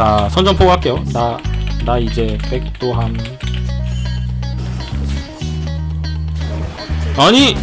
자 선전포고 할게요. 나, 나 이제 백도함 아니!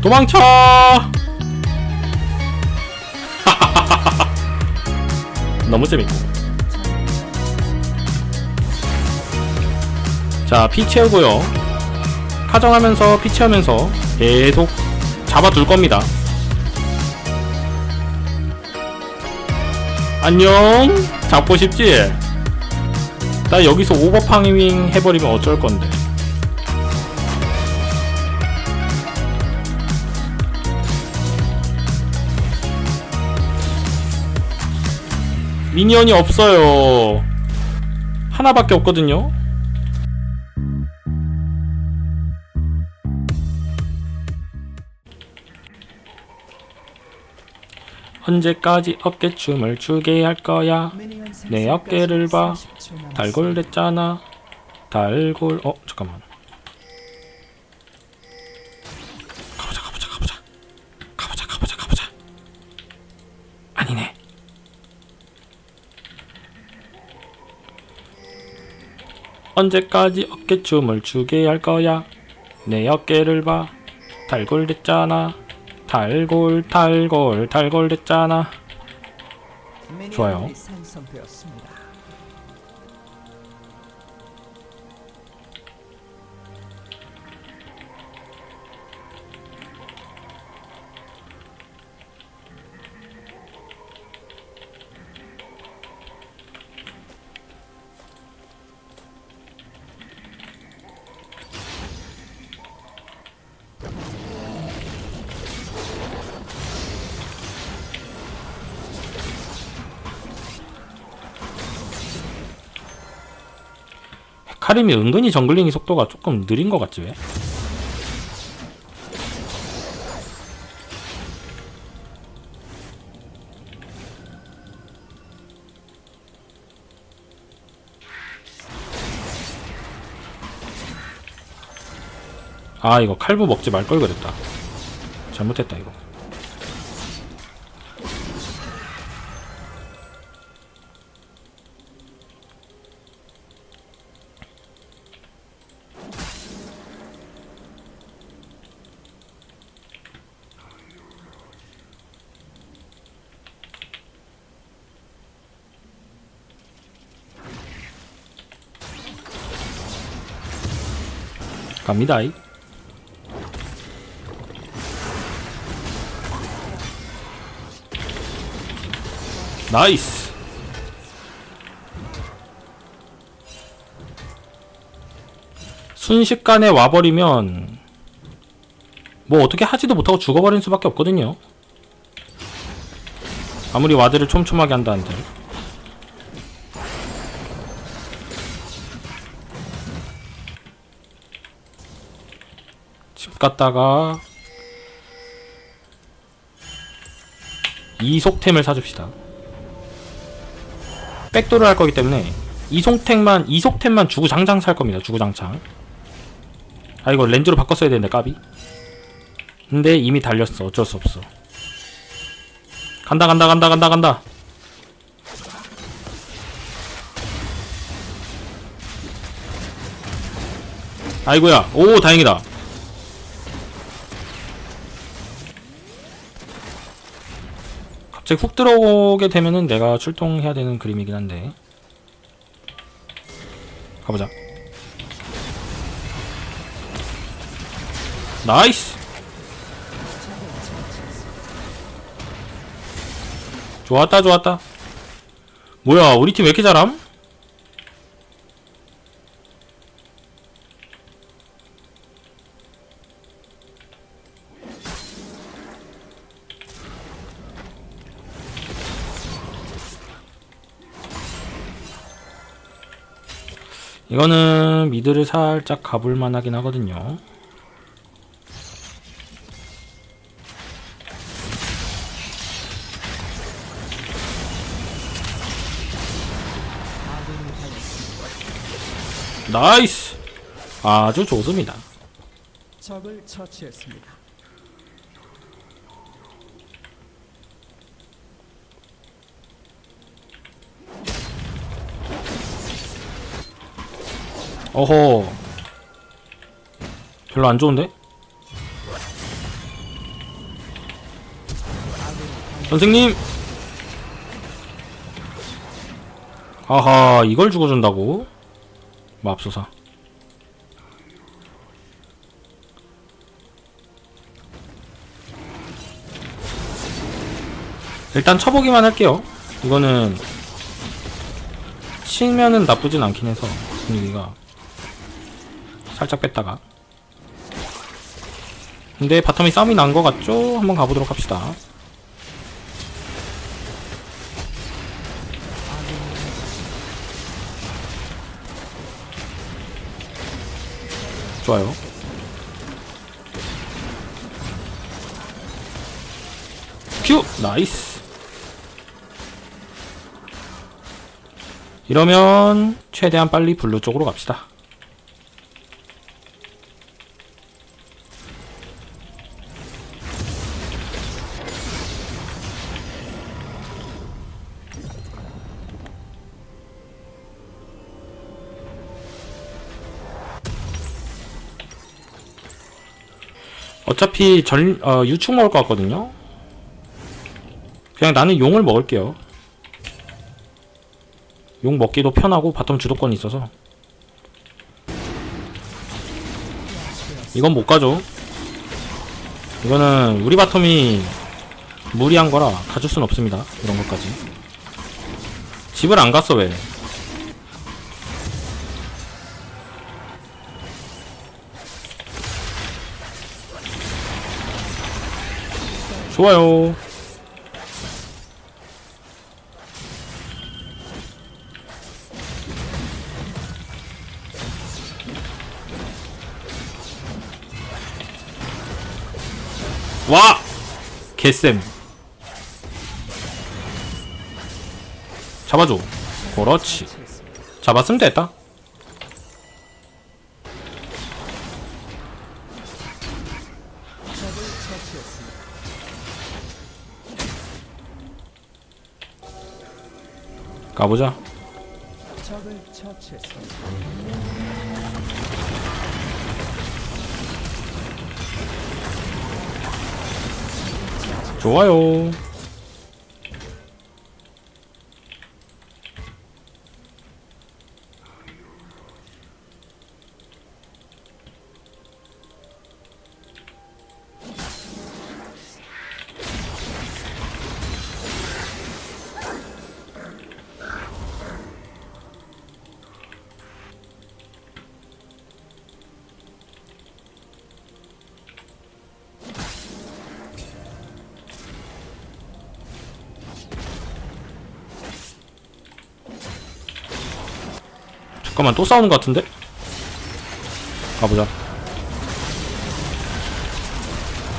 도망쳐! 너무 재밌고 자피 채우고요. 카정하면서 피 채우면서 계속 잡아둘 겁니다 안녕. 잡고 싶지? 나 여기서 오버파밍 해버리면 어쩔 건데. 미니언이 없어요. 하나밖에 없거든요 언제까지 어깨춤을 추게 할 거야? 내 어깨를 봐. 달골 됐잖아. 달골 어 잠깐만. 가보자 가보자 가보자. 가보자 가보자 가보자. 아니네. 언제까지 어깨춤을 추게 할 거야? 내 어깨를 봐. 달골 됐잖아 달골 달골 달골 됐잖아 좋아요. 카림이 은근히 정글링이 속도가 조금 느린 것 같지 왜? 아 이거 칼부 먹지 말 걸 그랬다 잘못했다 이거 갑니다. 이 나이스. 순식간에 와버리면 뭐 어떻게 하지도 못하고 죽어버리는 수밖에 없거든요. 아무리 와드를 촘촘하게 한다는데 갔다가 이속템을 사줍시다 백도를 할 거기 때문에 이속템만 이속템만 주구장창 살 겁니다. 주구장창. 아 이거 렌즈로 바꿨어야 되는데 까비. 근데 이미 달렸어. 어쩔 수 없어. 간다 간다 간다 간다 간다. 아이고야. 오 다행이다. 갑자기 훅 들어오게 되면은 내가 출동해야 되는 그림이긴 한데. 가보자. 나이스! 좋았다 좋았다. 뭐야 우리 팀 왜 이렇게 잘함? 이거는 미드를 살짝 가볼 만 하긴 하거든요. 나이스! 아주 좋습니다. 적을 처치했습니다. 어허. 별로 안 좋은데? 선생님! 아하 이걸 죽어준다고? 맙소사. 일단 쳐보기만 할게요. 이거는 치면은 나쁘진 않긴 해서 분위기가 살짝 뺐다가. 근데 바텀이 싸움이 난 것 같죠? 한번 가보도록 합시다. 좋아요. 큐! 나이스. 이러면 최대한 빨리 블루 쪽으로 갑시다 어차피 전, 어, 유축 먹을 것 같거든요? 그냥 나는 용을 먹을게요. 용 먹기도 편하고 바텀 주도권이 있어서. 이건 못 가죠. 이거는 우리 바텀이 무리한 거라 가줄 순 없습니다. 이런 것까지. 집을 안 갔어, 왜? 좋아요. 와! 개쌤. 잡아줘. 그렇지. 잡았으면 됐다. 가보자. 좋아요. 잠깐만 또 싸우는 것 같은데? 가보자.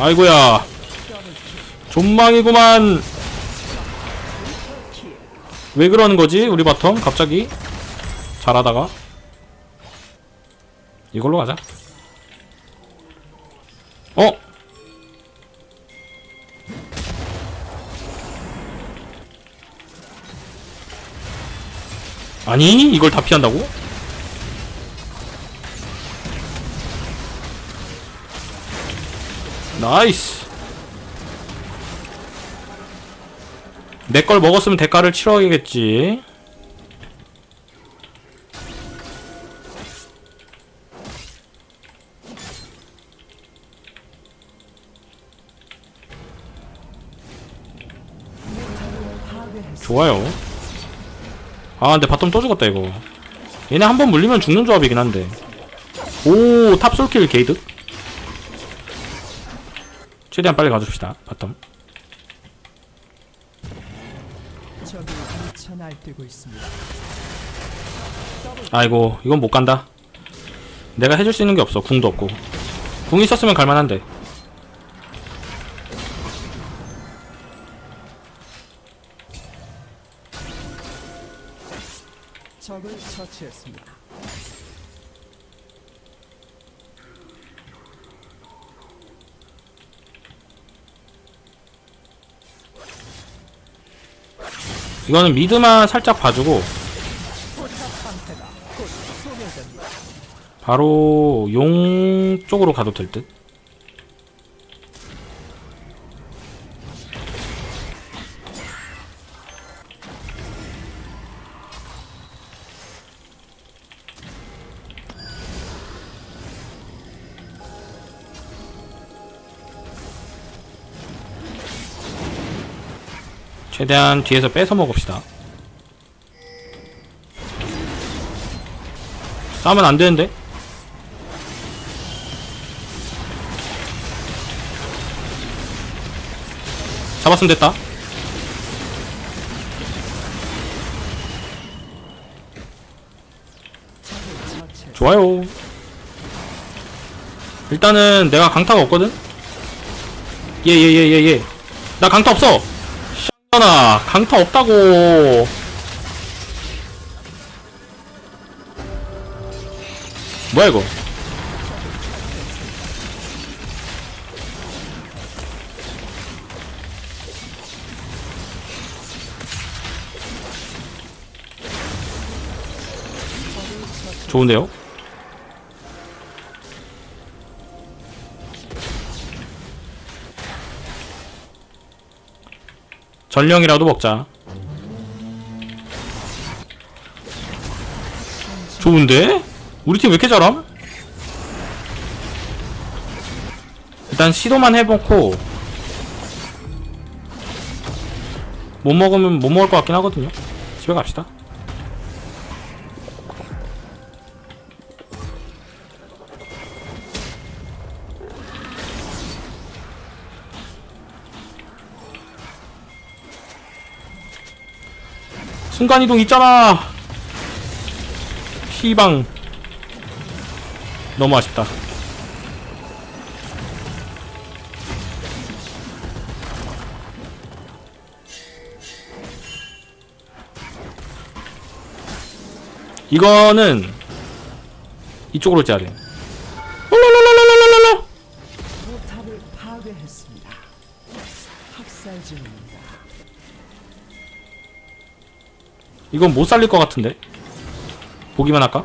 아이고야. 존망이구만. 왜 그러는 거지? 우리 바텀 갑자기 잘하다가 이걸로 가자. 어? 아니 이걸 다 피한다고? 나이스. 내 걸 먹었으면 대가를 치러야겠지. 좋아요. 아 근데 바텀 또 죽었다 이거. 얘네 한 번 물리면 죽는 조합이긴 한데. 오 탑솔킬 게이드 최대한 빨리 가줍시다. 바텀. 적이 미쳐 날뛰고 있습니다. 아이고 이건 못 간다. 내가 해줄 수 있는 게 없어. 궁도 없고. 궁 있었으면 갈만한데. 적을 처치했습니다. 이거는 미드만 살짝 봐주고. 바로 용 쪽으로 가도 될 듯. 최대한 뒤에서 뺏어 먹읍시다. 싸면 안 되는데? 잡았으면 됐다. 좋아요. 일단은 내가 강타가 없거든? 예, 예, 예, 예, 예. 나 강타 없어! 샤나, 강타 없다고! 뭐야, 이거? 좋은데요? 전령이라도 먹자. 좋은데? 우리 팀 왜 이렇게 잘함? 일단 시도만 해보고 못 먹으면 못 먹을 것 같긴 하거든요. 집에 갑시다. 순간이동 있잖아. 희방. 너무 아쉽다. 이거는 이쪽으로 짜야 돼. 이건 못 살릴 것 같은데. 보기만 할까?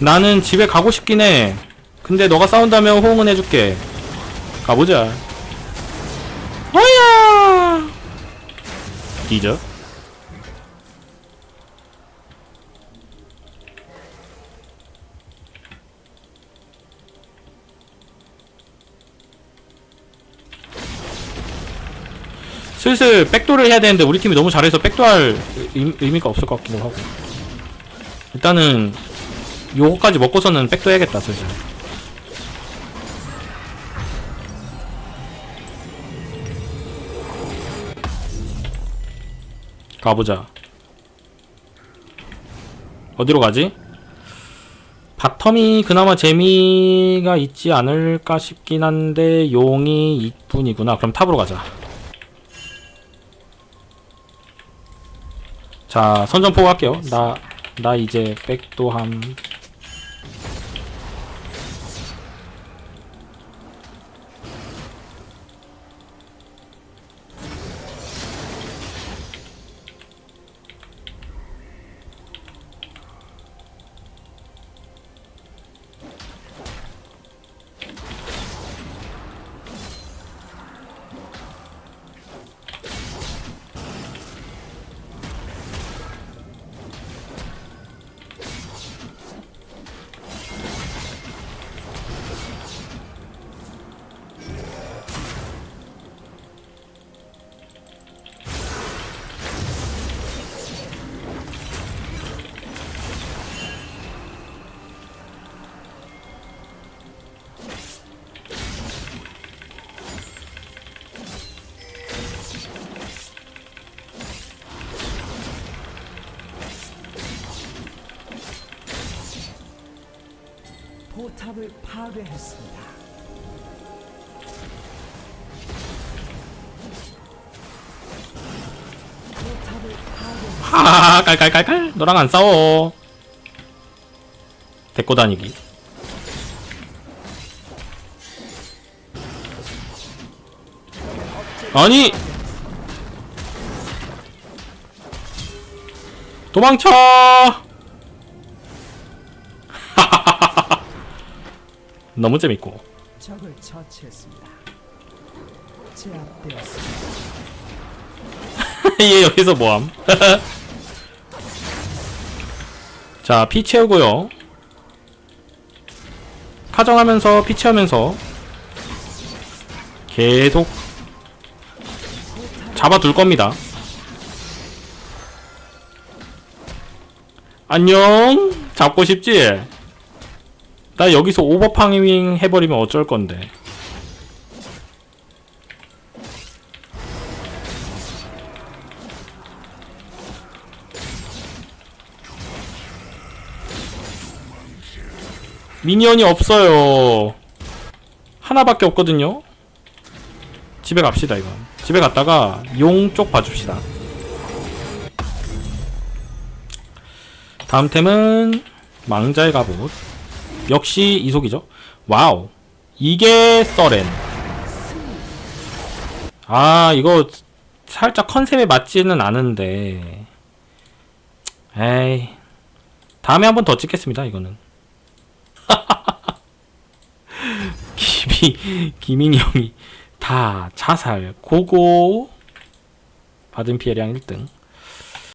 나는 집에 가고 싶긴 해. 근데 너가 싸운다면 호응은 해줄게. 가보자. 어야! 뒤져. 슬슬 백도를 해야 되는데 우리 팀이 너무 잘해서 백도할 의- 의미가 없을 것 같기도 하고. 일단은 요거까지 먹고서는 백도 해야겠다 슬슬. 가보자. 어디로 가지? 바텀이 그나마 재미가 있지 않을까 싶긴 한데 용이 이뿐이구나. 그럼 탑으로 가자 자 선전포고 할게요. 나 나 이제 백도함 포탑을 파괴했습니다. 하하하 깔깔깔깔 너랑 안 싸워. 데리고 다니기. 아니! 도망쳐 너무 재밌고 적을 처치했습니다. 제압되었습니다. 얘 여기서 뭐함 자 피 채우고요 카정하면서 피 채우면서 계속 잡아둘 겁니다 안녕 잡고 싶지? 나 여기서 오버파밍 해버리면 어쩔 건데 미니언이 없어요. 하나밖에 없거든요. 집에 갑시다 이건. 집에 갔다가 용 쪽 봐줍시다. 다음 템은 망자의 갑옷. 역시 이속이죠. 와우. 이게 써렌. 아 이거 살짝 컨셉에 맞지는 않은데. 에이. 다음에 한 번 더 찍겠습니다 이거는. 김이 김인이 형이 다 자살 고고 받은 피해량 1등